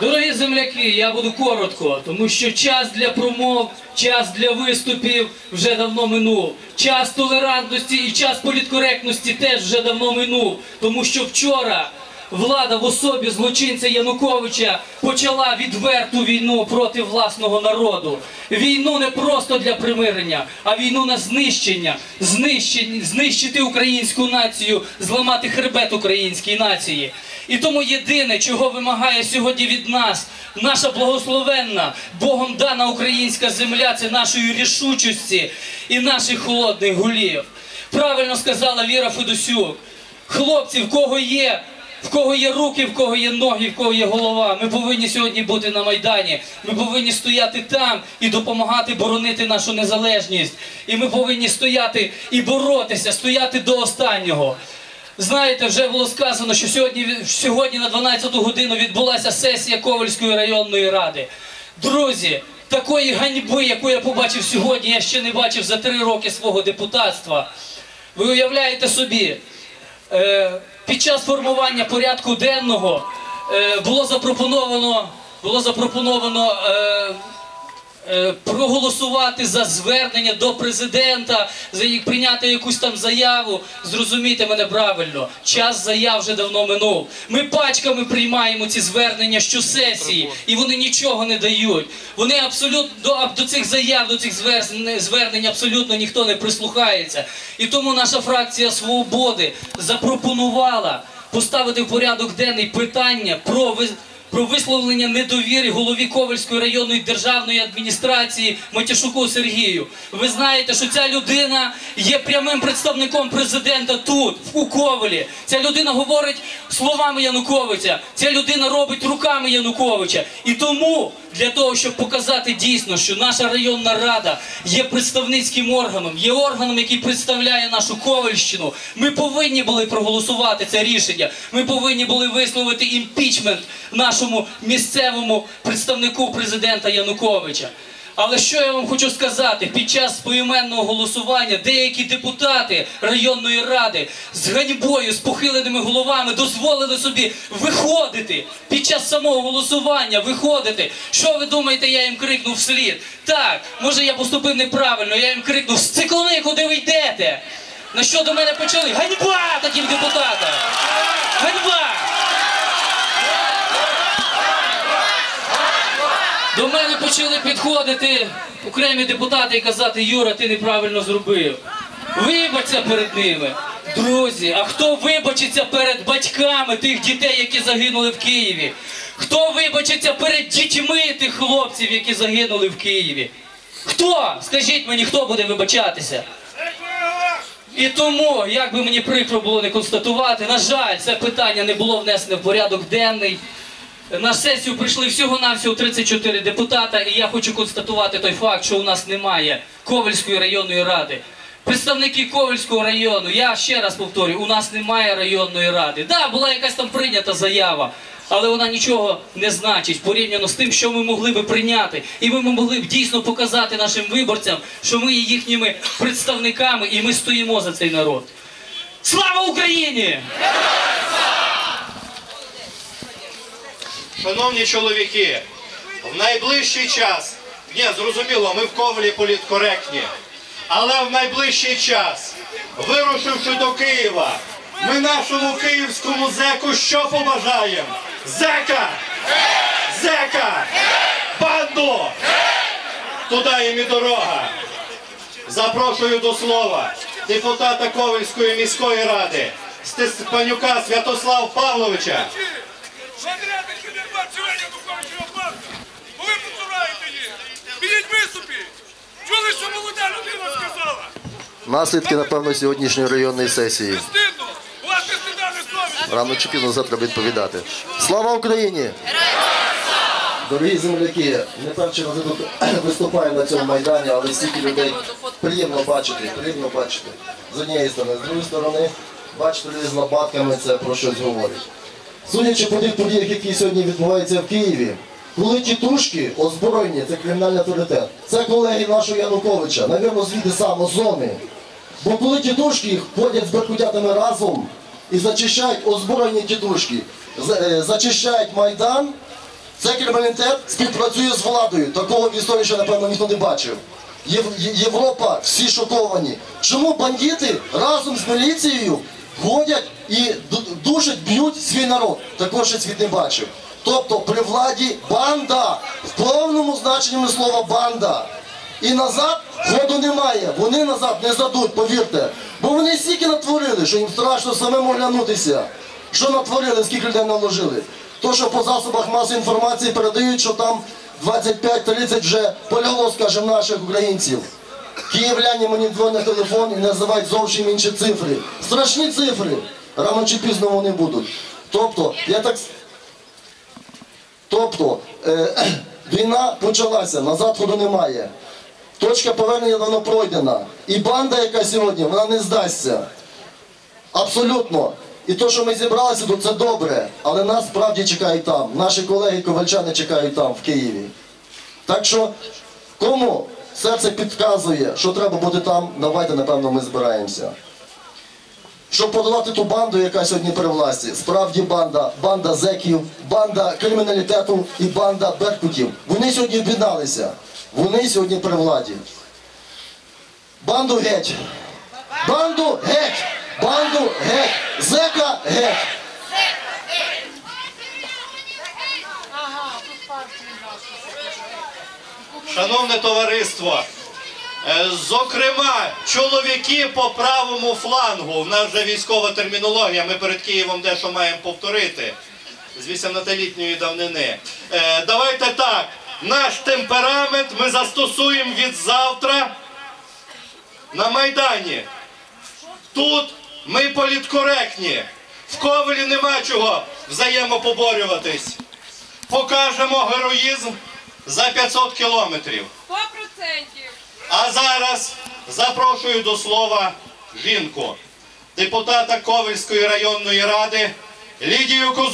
Дорогі земляки, я буду коротко, тому що час для промов, час для виступів вже давно минув. Час толерантності і час політкоректності теж вже давно минув. Тому що вчора влада в особі злочинця Януковича почала відверту війну проти власного народу. Війну не просто для примирення, а війну на знищення, знищити українську націю, зламати хребет українській нації. І тому єдине, чого вимагає сьогодні від нас, наша благословенна, Богом дана українська земля, це нашої рішучості і наших холодних гулів. Правильно сказала Віра Федосюк. Хлопці, в кого є, в кого є руки, в кого є ноги, в кого є голова. Ми повинні сьогодні бути на Майдані. Ми повинні стояти там і допомагати боронити нашу незалежність. І ми повинні стояти і боротися, стояти до останнього. Знаєте, вже було сказано, що сьогодні, сьогодні на 12 годину відбулася сесія Ковальської районної ради. Друзі, такої ганьби, яку я побачив сьогодні, я ще не бачив за три роки свого депутатства. Ви уявляєте собі, е, під час формування порядку денного е, було запропоновано, було запропоновано е, проголосувати за звернення до президента, за їх прийняти якусь там заяву. Зрозумійте мене правильно, час заяв вже давно минув. Ми пачками приймаємо ці звернення щосесії, і вони нічого не дають. Вони абсолютно до, до цих заяв, до цих звернень, абсолютно ніхто не прислухається. І тому наша фракція свободи запропонувала поставити в порядок денний питання про про висловлення недовіри голові Ковальської районної державної адміністрації Матяшуку Сергію. Ви знаєте, що ця людина є прямим представником президента тут, у Ковалі. Ця людина говорить словами Януковича. Ця людина робить руками Януковича. І тому для того, щоб показати дійсно, що наша районна рада є представницьким органом, є органом, який представляє нашу Ковальщину, ми повинні були проголосувати це рішення. Ми повинні були висловити імпічмент нашому місцевому представнику президента Януковича. Але що я вам хочу сказати, під час поіменного голосування деякі депутати районної ради з ганьбою, з похиленими головами дозволили собі виходити під час самого голосування, виходити. Що ви думаєте, я їм крикнув вслід? Так, може я поступив неправильно, я їм крикнув «Сциклони, куди ви йдете? На що до мене почали? Ганьба таким депутатам! Ганьба! До мене почали підходити окремі депутати і казати, Юра, ти неправильно зробив. Вибачся перед ними. Друзі, а хто вибачиться перед батьками тих дітей, які загинули в Києві? Хто вибачиться перед дітьми тих хлопців, які загинули в Києві? Хто? Скажіть мені, хто буде вибачатися? І тому, як би мені прикро було не констатувати, на жаль, це питання не було внесене в порядок денний. На сесію прийшли всього-навсього 34 депутата, і я хочу констатувати той факт, що у нас немає Ковальської районної ради. Представники Ковальського району, я ще раз повторюю, у нас немає районної ради. Так, да, була якась там прийнята заява, але вона нічого не значить порівняно з тим, що ми могли би прийняти. І ми могли б дійсно показати нашим виборцям, що ми є їхніми представниками і ми стоїмо за цей народ. Слава Україні! Шановні чоловіки, в найближчий час, ні, зрозуміло, ми в ковалі політкоректні, але в найближчий час, вирушивши до Києва, ми нашому київському зеку що побажаємо? Зека! Зека! Банду! Туди їм і дорога. Запрошую до слова депутата Ковальської міської ради Степанюка Святослав Павловича. Подрядники не бачили Януковича банку. Коли посираєте їх? Підіть виступіть. Чули, що молода людина сказала? Наслідки, напевно, сьогоднішньої районної сесії. Рано чи пізно завтра відповідати. Слава Україні! Дорогі земляки, не перший раз тут виступаю на цьому майдані, але стільки людей приємно бачити, приємно бачити. З однієї сторони, з другої сторони, бачити людей з лопатками, це про щось говорить. Судячи по тих подіях, які сьогодні відбуваються в Києві, коли тітушки озброєні, це кримінальний авторитет. Це колеги нашого Януковича, навірно, звідти саме зони. Бо коли тітушки ходять з беркутятами разом, і зачищають озброєні тітушки, з- е, зачищають Майдан, це криміналітет співпрацює з владою. Такого в історії ще, напевно, ніхто не бачив. Європа, всі шоковані. Чому бандити разом з міліцією ходять і душать, б'ють свій народ? Такого ще світ не бачив. Тобто при владі банда, в повному значенні слова банда. І назад ходу немає. Вони назад не здадуть, повірте. Бо вони стільки натворили, що їм страшно самим оглянутися. Що натворили, скільки людей наложили. То, що по засобах масової інформації передають, що там 25-30 вже полягло, скажімо, наших українців. Київляні мені дзвонять телефон і називають зовсім інші цифри. Страшні цифри. Рано чи пізно вони будуть. Тобто, я так Тобто е, війна почалася, назад ходу немає. Точка повернення давно пройдена. І банда, яка сьогодні, вона не здасться. Абсолютно. І то, що ми зібралися тут, це добре. Але нас справді чекають там. Наші колеги ковальчани чекають там, в Києві. Так що, кому серце підказує, що треба бути там, давайте, напевно, ми збираємося. Щоб подолати ту банду, яка сьогодні при власті, справді банда, банда зеків, банда криміналітету і банда беркутів. Вони сьогодні об'єдналися. Вони сьогодні при владі. Банду геть! Банду геть! Банду геть! Зека геть! Шановне товариство, е, зокрема, чоловіки по правому флангу, у нас вже військова термінологія, ми перед Києвом дещо маємо повторити з 18-літньої давнини. Е, Давайте так, наш темперамент ми застосуємо від завтра на Майдані. Тут ми політкоректні. В Ковелі нема чого взаємопоборюватись. Покажемо героїзм за 500 кілометрів. Сто процентів. А зараз запрошую до слова жінку, депутата Ковельської районної ради Лідію Козу.